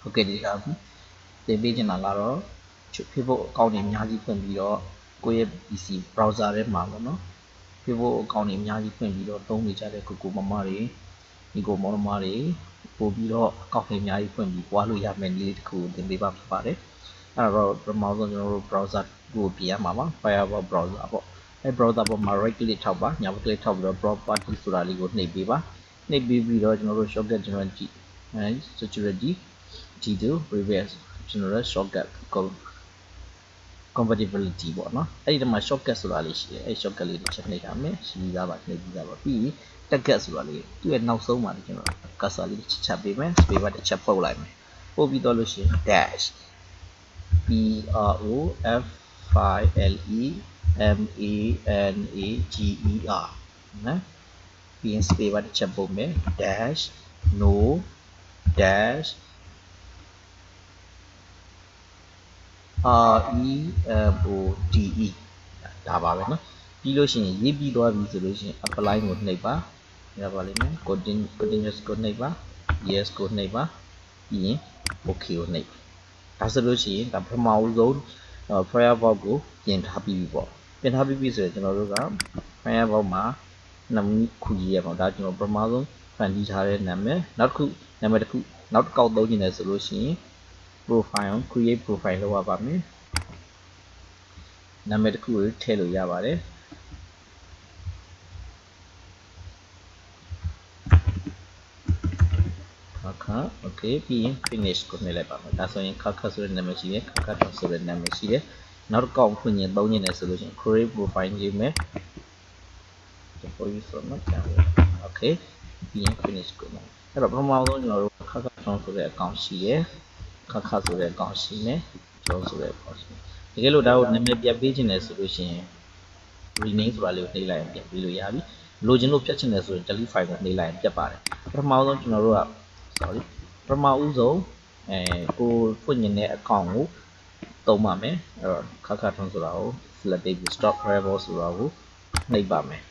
ဟုတ်ကဲ့ဒီကသင်ပေးချင်တာကတော့ Facebook account တွေအများကြီးဖွင့်ပြီးတော့ကိုယ့်ရဲ့ PC browser ထဲမှာပေါ့နော် Facebook account တွေအများကြီးဖွင့်ပြီးတော့သုံးနေကြတဲ့ကိုကိုမမတွေဒီကိုမောင်မတွေပို့ပြီးတော့ account တွေအများကြီးဖွင့်ပြီးပွားလို့ရမယ့်နည်းလေးတစ်ခုကိုသင်ပေးပါဖြစ်ပါတယ်အဲ့တော့ပထမဆုံးကျွန်တော်တို့ browser ကိုပြင်ရမှာပါ Firefox browser ပေါ့အဲ browser ပေါ်မှာ right click ထောက်ပါညာဘက် click ထောက်ပြီးတော့ property ဆိုတာလေးကိုနှိပ်ပေးပါနှိပ်ပေးပြီးတော့ကျွန်တော်တို့ shortcut ကျွန်တော်ကြည့်အဲ security G2 reverse general shortcut compatibility ပေါ့နော်အဲ့ဒီတမှာ shortcut ဆိုတာလေးရှိတယ်အဲ့ shortcut လေးတစ်ချက်နှိပ်ရမယ်ရှိပြီးသားပါနှိပ်ပြီးသားပါပြီး target ဆိုတာလေးသူ့ရဲ့နောက်ဆုံးမှာကျွန်တော် cursor လေးတစ်ချက်ချက်ပေးမယ် space bar တစ်ချက်ပုတ်လိုက်မယ်ပုတ်ပြီးတော့လို့ရှိရင် dash p r o f i l e m a n a g e r နော်ပြီးရင် space bar တစ်ချက်ပုတ်မယ် dash no dash R E M O D E ဒါပါပဲเนาะပြီးလို့ရှိရင်ရေးပြီးသွားပြီဆိုလို့ရှိရင် apply ကိုနှိပ်ပါရပါလိမ့်မယ် continue continuous ကိုနှိပ်ပါ yes ကိုနှိပ်ပါပြီးရင် okay ကိုနှိပ်ဒါဆိုလို့ရှိရင်ဒါပထမဦးဆုံး Firefox ကိုပြင်ထားပြီးပြီပေါ့ပြင်ထားပြီးပြီဆိုရင်ကျွန်တော်တို့က Firefox မှာနာမည်ခုရေးရပါတော့ဒါကျွန်တော်ပထမဆုံးဖန်တီးထားတဲ့နာမည်နောက်တစ်ခုနာမည်တစ်ခုနောက်တစ်ကောက်သုံးနေတယ်ဆိုလို့ရှိရင် profile create profile လုပ်ရပါမယ်နာမည်တစ်ခုကိုထည့်လို့ရပါတယ်ခါ okay ပြီးရင် finish ကိုနှိပ်လိုက်ပါမယ်ဒါဆိုရင်ခါခါဆိုတဲ့နာမည်ရှိတယ်ခါခါတော့ဆိုတဲ့နာမည်ရှိတယ်နောက်တစ်ကောက်ဖွင့်ရင်သုံးရင်လည်းဆိုလို့ရှိရင် create profile ရေးမယ် for you so much okay ပြီးရင် finish ကိုနှိပ်အဲ့တော့ပထမဆုံးကျွန်တော်တို့ခါခါတော့ဆိုတဲ့ account ရှိတယ် ခခဆိုတဲ့အကောင့်ရှိမယ်ကျော်ဆိုတဲ့အကောင့်ရှိမယ်တကယ်လို့ဒါကိုနာမည်ပြပေးခြင်းတယ်ဆိုလို့ရှိရင် rename ဆိုတာလေးကိုနှိပ်လိုက်ရင်ပြပေးလို့ရပြီလိုချင်လို့ဖြတ်ချင်တယ်ဆိုရင် delete file ကိုနှိပ်လိုက်ရင်ပြတ်ပါတယ်ပထမဆုံးကျွန်တော်တို့က sorry ပထမဦးဆုံးအဲကိုဖွင့်နေတဲ့ account ကိုသုံးပါမယ်အဲ့တော့ခခထွန်းဆိုတာကို select ပြီး stop variable ဆိုတာကိုနှိပ်ပါမယ်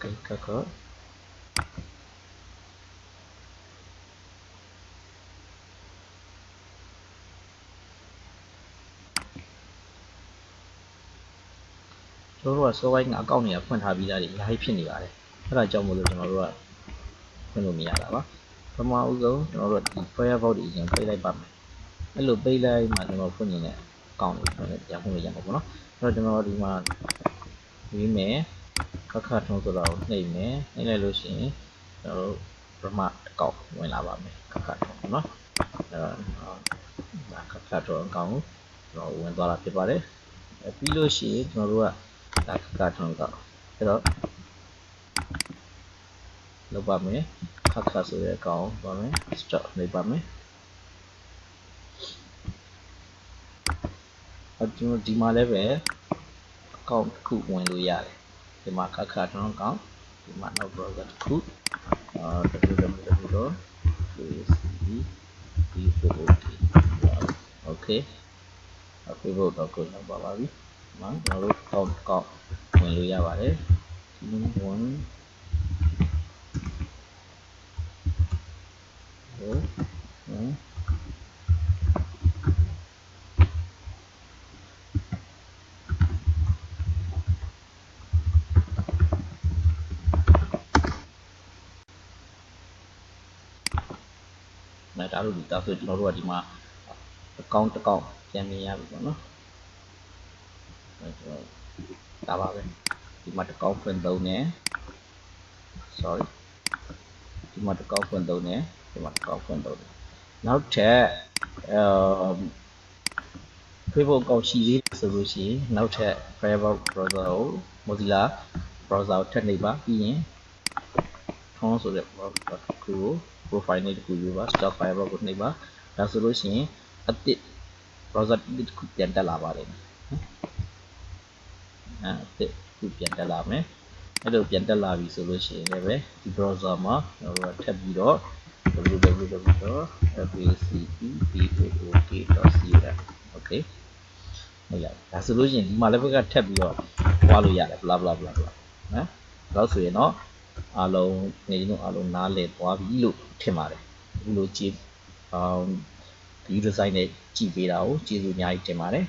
okay ခခကျွန်တော်တို့က server ကအကောင့်တွေကဖွင့်ထားပြီးသားတွေအများကြီးဖြစ်နေပါတယ်အဲ့ဒါကြောင့်မို့လို့ကျွန်တော်တို့ကဖွင့်လို့မရတာပါပထမဦးဆုံးကျွန်တော်တို့ဒီ Firefox တွေအရင်ပိတ်လိုက်ပါမယ်အဲ့ ခက်ခတ်ထုံးဆိုတာကိုနှိပ်မယ်နှိပ်လိုက်လို့ရှိရင်ကျွန်တော်တို့ပထမအကောင့်ဝင်လာပါမယ်ခက်ခတ်ထုံးပေါ့နော်အဲ့တော့ဒါခက်ခတ်ထုံးအကောင့်ကိုကျွန်တော်ဝင်သွားတာဖြစ်ပါတယ်ပြီးလို့ရှိရင်ကျွန်တော်တို့ကဒါခက်ခတ်ထုံးအကောင့်အဲ့တော့လုပ်ပါမယ်ခက်ခတ်ဆိုတဲ့အကောင့်ပါမယ် stop နှိပ်ပါမယ်အကျွန်တော်ဒီမှာလည်းပဲ account တစ်ခုဝင်လို့ရတယ် ဒီမှာခက်ခါကျွန်တော် account ဒီမှာနောက် browser တစ်ခုအာ www.facebook.com okay facebook.com လောက်ပါပါပြီ။နော်ကျွန်တော်တို့ account account ဝင်လို့ရပါတယ်။ဒီဝင်ဟိုဟမ် နော်ဒါလို့ဒီတာဆိုကျွန်တော်တို့ကဒီမှာ account တစ်ကောင့်ပြန်မြင်ရပြီပေါ့နော်အဲကျွန်တော်ဒါပါပဲဒီမှာတစ်ကောင့်ဖွင့်သုံးနေ sorry ဒီမှာတစ်ကောင့်ဖွင့်သုံးနေဒီမှာတစ်ကောင့်ဖွင့်သုံးနေနောက်ထပ်အဲ Facebook ကောက်ရှိသေးတယ်ဆိုလို့ရှိရင်နောက်ထပ် Firefox browser ကို Mozilla browser ကိုထပ်နေပါပြီးရင် Chrome ဆိုတဲ့ browser တစ်ခုကို profile နဲ့တစ်ခုယူပါ stop Firefox ကိုနှိပ်ပါဒါဆိုလို့ရှိရင်အသစ် browser တစ်ခုပြန်တက်လာပါတယ်အဲအသစ်ခုပြန်တက်လာမယ်အဲ့လိုပြန်တက်လာပြီဆိုလို့ရှိရင်လည်းပဲဒီ browser မှာကျွန်တော်တို့ထပ်ပြီးတော့ www.facebook.com okay ဟုတ်လားဒါဆိုလို့ရှိရင်ဒီမှာလည်းဘက်ကထပ်ပြီးတော့ပွားလို့ရတယ် bla bla bla bla နော်ဒါဆိုရင်တော့ အားလုံးနေတို့အားလုံးနားလည်သွားပြီလို့ထင်ပါတယ်အခုလိုကြည့်အောင် view design နဲ့ကြည့်ပေးတာကိုကျေးဇူးအများကြီးတင်ပါတယ်